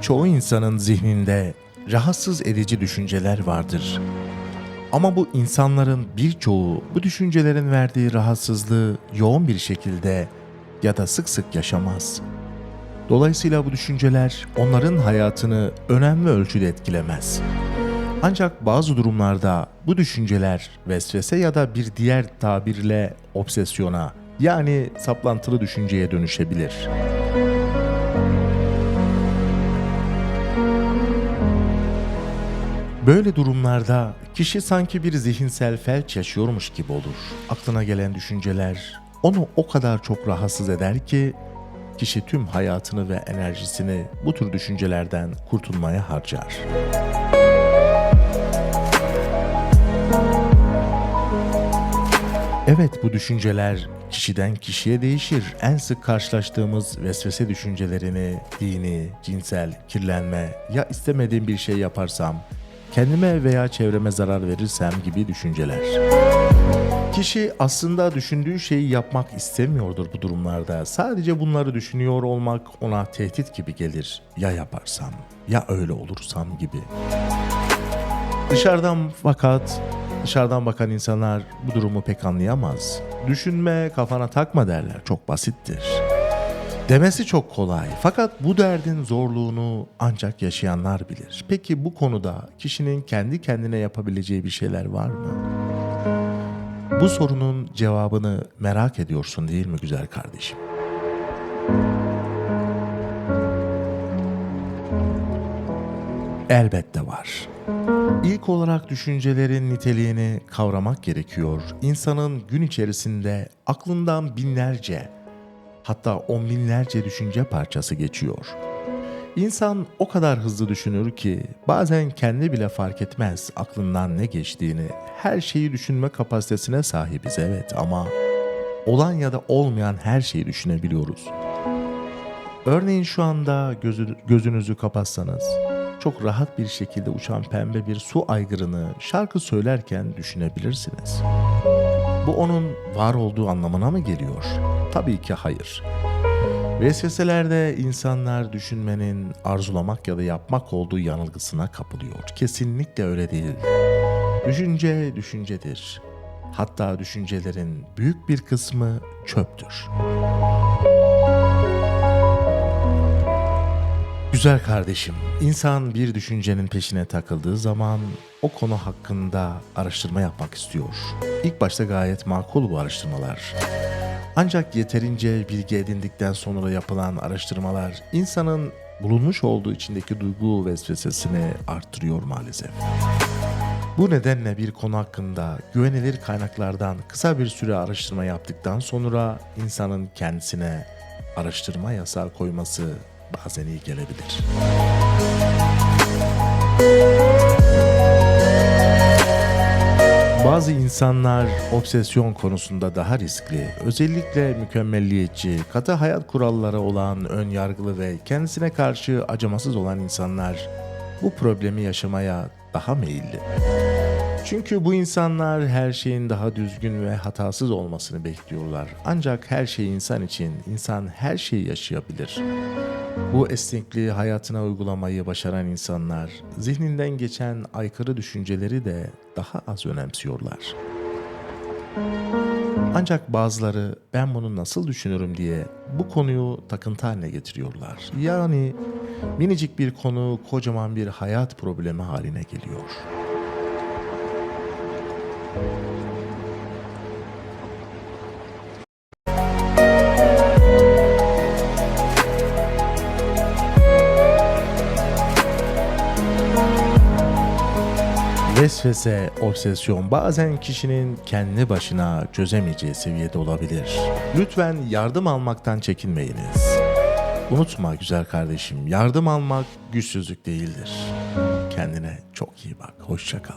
Çoğu insanın zihninde rahatsız edici düşünceler vardır. Ama bu insanların birçoğu bu düşüncelerin verdiği rahatsızlığı yoğun bir şekilde ya da sık sık yaşamaz. Dolayısıyla bu düşünceler onların hayatını önemli ölçüde etkilemez. Ancak bazı durumlarda bu düşünceler vesvese ya da bir diğer tabirle obsesyona yani saplantılı düşünceye dönüşebilir. Böyle durumlarda kişi sanki bir zihinsel felç yaşıyormuş gibi olur. Aklına gelen düşünceler onu o kadar çok rahatsız eder ki kişi tüm hayatını ve enerjisini bu tür düşüncelerden kurtulmaya harcar. Evet bu düşünceler kişiden kişiye değişir. En sık karşılaştığımız vesvese düşüncelerini dini, cinsel, kirlenme ya istemediğim bir şey yaparsam, kendime veya çevreme zarar verirsem gibi düşünceler. Kişi aslında düşündüğü şeyi yapmak istemiyordur bu durumlarda. Sadece bunları düşünüyor olmak ona tehdit gibi gelir. Ya yaparsam, ya öyle olursam gibi. Dışarıdan fakat dışarıdan bakan insanlar bu durumu pek anlayamaz. Düşünme, kafana takma derler. Çok basittir. Demesi çok kolay fakat bu derdin zorluğunu ancak yaşayanlar bilir. Peki bu konuda kişinin kendi kendine yapabileceği bir şeyler var mı? Bu sorunun cevabını merak ediyorsun değil mi güzel kardeşim? Elbette var. İlk olarak düşüncelerin niteliğini kavramak gerekiyor. İnsanın gün içerisinde aklından binlerce, hatta on binlerce düşünce parçası geçiyor. İnsan o kadar hızlı düşünür ki bazen kendi bile fark etmez aklından ne geçtiğini. Her şeyi düşünme kapasitesine sahibiz evet ama olan ya da olmayan her şeyi düşünebiliyoruz. Örneğin şu anda gözü, gözünüzü kapatsanız çok rahat bir şekilde uçan pembe bir su aygırını şarkı söylerken düşünebilirsiniz. Bu onun var olduğu anlamına mı geliyor? Tabii ki hayır. Vesveselerde insanlar düşünmenin arzulamak ya da yapmak olduğu yanılgısına kapılıyor. Kesinlikle öyle değil. Düşünce düşüncedir. Hatta düşüncelerin büyük bir kısmı çöptür. Güzel kardeşim, insan bir düşüncenin peşine takıldığı zaman o konu hakkında araştırma yapmak istiyor. İlk başta gayet makul bu araştırmalar. Ancak yeterince bilgi edindikten sonra yapılan araştırmalar insanın bulunmuş olduğu içindeki duygu vesvesesini arttırıyor maalesef. Bu nedenle bir konu hakkında güvenilir kaynaklardan kısa bir süre araştırma yaptıktan sonra insanın kendisine araştırma yasağı koyması bazen iyi gelebilir. Bazı insanlar obsesyon konusunda daha riskli, özellikle mükemmelliyetçi, katı hayat kuralları olan, ön yargılı ve kendisine karşı acımasız olan insanlar bu problemi yaşamaya daha meyilli. Çünkü bu insanlar her şeyin daha düzgün ve hatasız olmasını bekliyorlar. Ancak her şey insan için, insan her şeyi yaşayabilir. Bu esnekliği hayatına uygulamayı başaran insanlar, zihninden geçen aykırı düşünceleri de daha az önemsiyorlar. Ancak bazıları ben bunu nasıl düşünürüm diye bu konuyu takıntı haline getiriyorlar. Yani minicik bir konu kocaman bir hayat problemi haline geliyor. Vesvese, obsesyon bazen kişinin kendi başına çözemeyeceği seviyede olabilir. Lütfen yardım almaktan çekinmeyiniz. Unutma güzel kardeşim, yardım almak güçsüzlük değildir. Kendine çok iyi bak, hoşça kal.